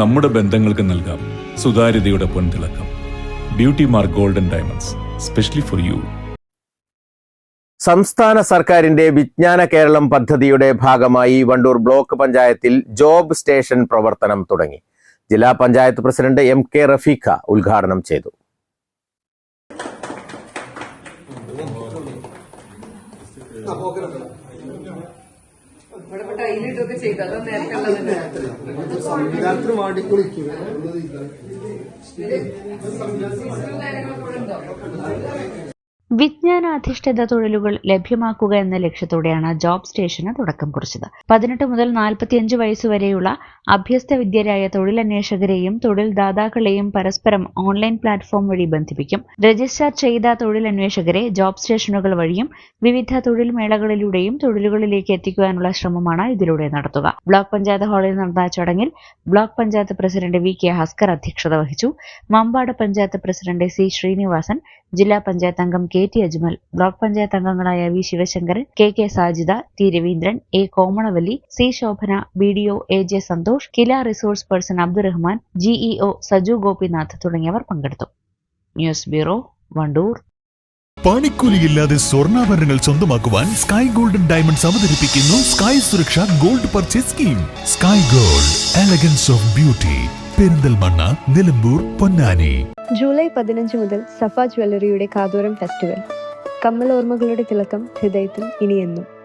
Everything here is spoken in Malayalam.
നമ്മുടെ ബന്ധങ്ങൾക്ക് നൽകാം സുതാര്യതയുടെ പൊൻതിളക്കം. Beauty mark golden diamonds specially for you സംസ്ഥാന സർക്കാരിന്റെ വിജ്ഞാന കേരളം പദ്ധതിയുടെ ഭാഗമായി വണ്ടൂർ ബ്ലോക്ക് പഞ്ചായത്തിൽ ജോബ് സ്റ്റേഷൻ പ്രവർത്തനം തുടങ്ങി. ജില്ലാ panchayat president M K Rafeekha ഉദ്ഘാടനം ചെയ്തു. സംവിധാനത്തിന് വേണ്ടി കുളിക്കുക വിജ്ഞാനാധിഷ്ഠിത തൊഴിലുകൾ ലഭ്യമാക്കുക എന്ന ലക്ഷ്യത്തോടെയാണ് ജോബ് സ്റ്റേഷന് തുടക്കം കുറിച്ചത്. പതിനെട്ട് മുതൽ നാൽപ്പത്തിയഞ്ച് വയസ്സുവരെയുള്ള അഭ്യസ്ത വിദ്യരായ തൊഴിലന്വേഷകരെയും തൊഴിൽ ദാതാക്കളെയും പരസ്പരം ഓൺലൈൻ പ്ലാറ്റ്ഫോം വഴി ബന്ധിപ്പിക്കും. രജിസ്റ്റർ ചെയ്ത തൊഴിലന്വേഷകരെ ജോബ് സ്റ്റേഷനുകൾ വഴിയും വിവിധ തൊഴിൽ മേളകളിലൂടെയും തൊഴിലുകളിലേക്ക് എത്തിക്കുവാനുള്ള ശ്രമമാണ് ഇതിലൂടെ നടത്തുക. ബ്ലോക്ക് പഞ്ചായത്ത് ഹാളിൽ നടന്ന ചടങ്ങിൽ block panchayat president V K Haskar അധ്യക്ഷത വഹിച്ചു. മമ്പാട് പഞ്ചായത്ത് പ്രസിഡന്റ് സി ശ്രീനിവാസൻ ജില്ലാ പഞ്ചായത്ത് അംഗം K. T Ajmal block panchayat അംഗങ്ങളായ V Sivasankaran K K Sajitha T Raveendran A Komalavalli C Shobhana B D O A J Santhosh KILA resource person Abdurahman GEO Saju Gopinath തുടങ്ങിയവർ പങ്കെടുത്തു. News bureau Vandoor. പണിക്കൂലിയില്ലാതെ സ്വർണാഭരണങ്ങൾ സ്വന്തമാക്കുവാൻ സ്കൈ ഗോൾഡൻ ഡയമണ്ട്സ് അവതരിപ്പിക്കുന്നു sky Suraksha gold purchase scheme. Sky gold elegance of beauty Perinthalmanna Nilambur Ponnani. July പതിനഞ്ച് മുതൽ സഫ ജ്വല്ലറിയുടെ കാതോരം ഫെസ്റ്റിവൽ. കമ്മൽ ഓർമ്മകളുടെ തിളക്കം ഹൃദയത്തിൽ ഇനിയെന്നും.